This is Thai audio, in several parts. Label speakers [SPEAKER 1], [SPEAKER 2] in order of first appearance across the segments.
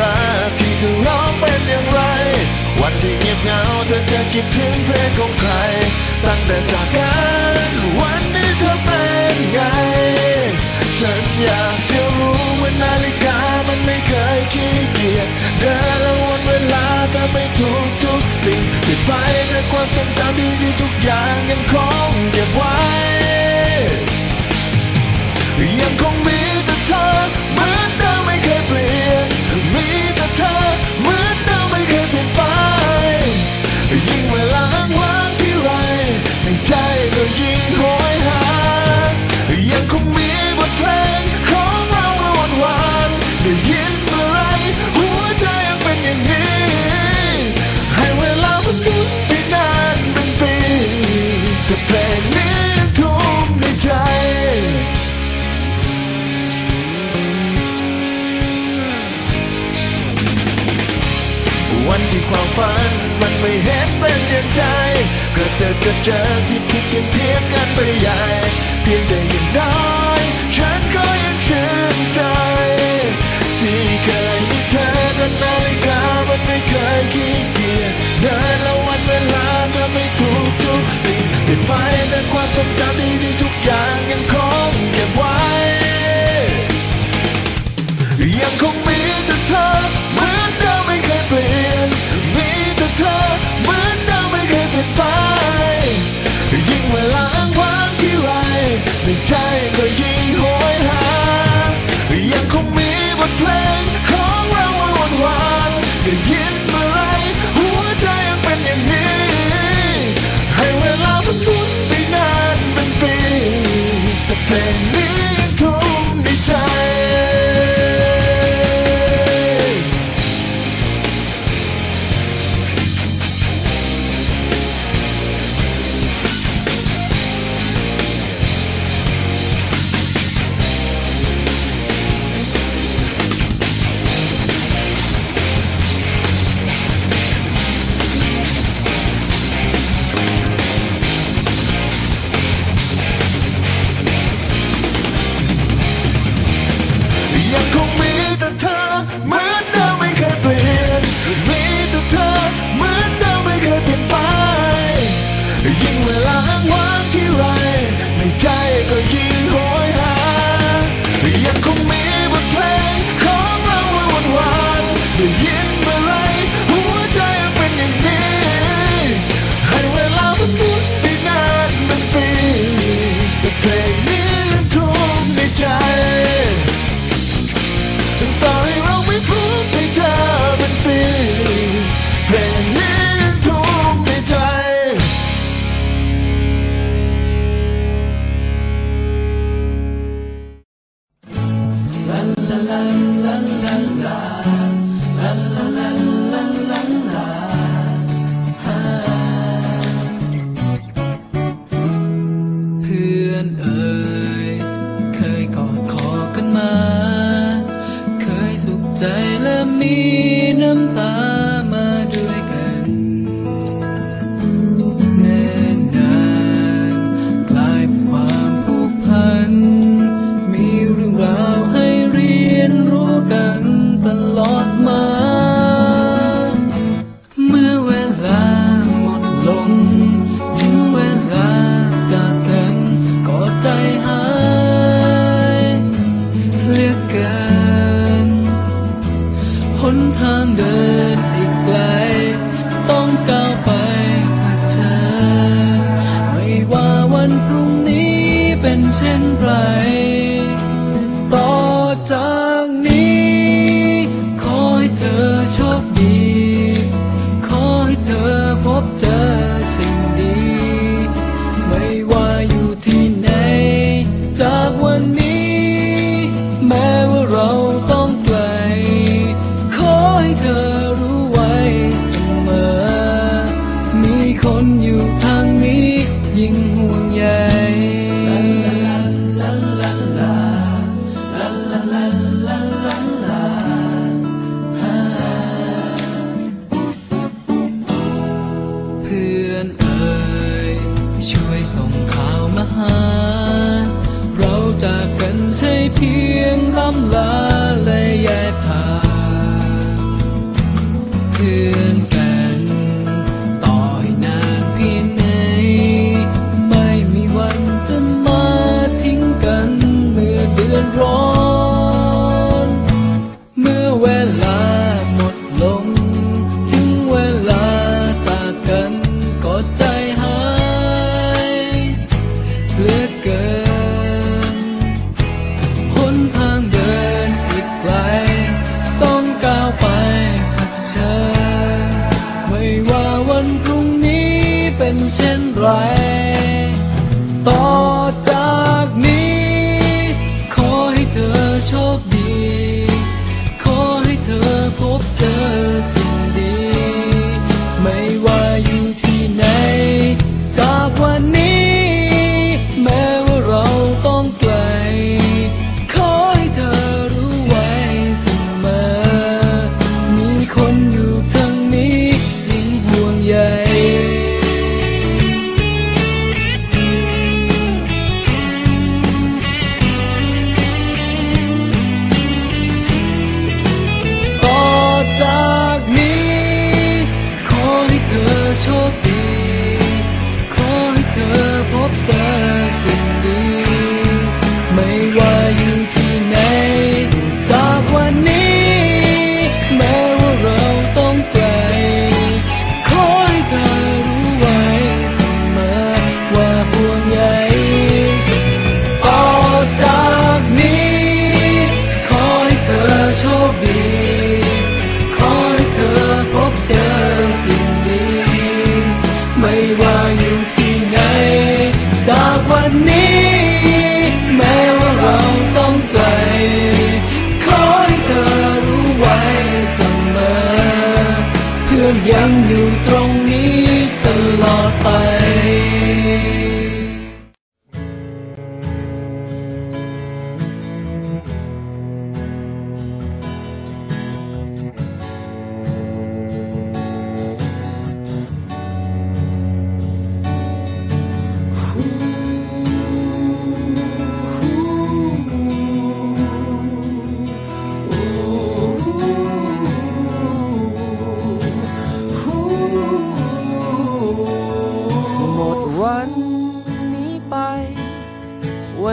[SPEAKER 1] รักที่เธอร้องเป็นอย่างไร วันที่เงียบเหงาเธอจะคิดถึงเพลงของใคร ตั้งแต่จากกันวันนี้เธอเป็นไง ฉันอยากจะรู้ว่านาฬิกามันไม่เคยขี้เกียจเดินละวันเวลาเธอไม่ถูกทุกสิ่งปิดไฟแต่ความทรงจำดีๆทุกอย่างยังคง เจอผิดผิดเพียนกันไปใหญ่เพียงแต่ยังได้ ฉันก็ยังชื่นใจ ที่เคยมีเธอดังนาฬิกามันไม่เคยขี้เกียจเดินละวันเวลาเธอไม่ถูกทุกสิ่งเปลี่ยนไปแต่ความสนใจ ใครก็ยิ่งโอยหายังคงมีบทเพลง ยิ่งเวลา
[SPEAKER 2] อนเอ่ยช่วยส่งข่าวมาหา เราจากกันใช่เพียงล่ำลาและแยกทาง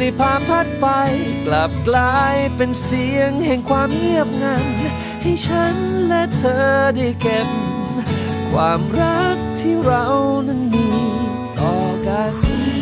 [SPEAKER 3] ที่ผ่าพัดไป กลับกลายเป็นเสียงแห่งความเงียบงัน ให้ฉันและเธอได้เก็บ ความรักที่เรานั้นมีต่อกัน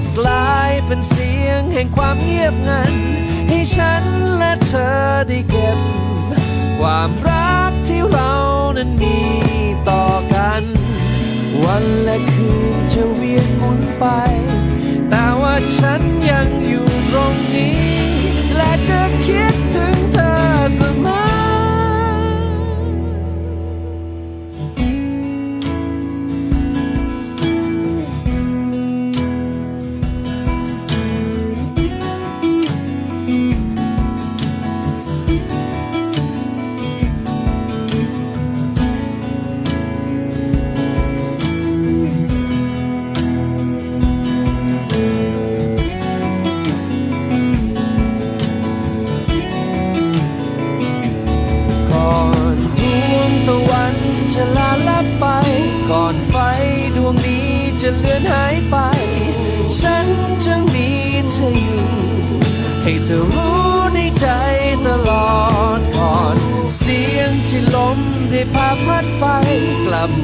[SPEAKER 3] บกลายเป็นเสียงแห่งความเงียบงัน ให้ฉันและเธอได้เก็บ ความรักที่เรานั้นมีต่อกัน วันและคืนจะเวียนหมุนไป แต่ว่าฉันยังอยู่ตรงนี้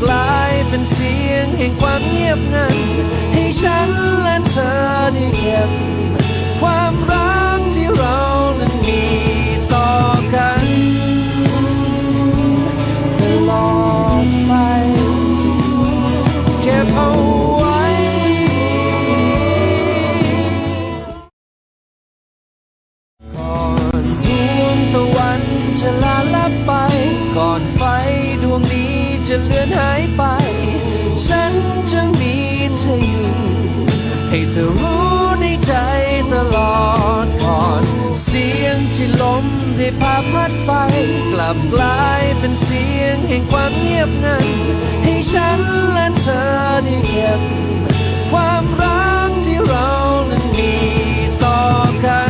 [SPEAKER 3] กลายเป็นเสียงแห่งความเงียบงัน ให้ฉันและเธอได้เก็บ ความรักที่เรานั้นมีต่อกันตลอดไปเก็บเอาไว้ก่อนดวงตะวันจะลาลับไป ก่อนไฟดวงนี้ จะเลือนหายไป ฉันจะมีเธออยู่ ให้เธอรู้ในใจตลอดก่อน เสียงที่ลมได้พาพัดไป กลับกลายเป็นเสียงแห่งความเงียบงัน ให้ฉันและเธอได้เก็บความรักที่เรานั้นมีต่อกัน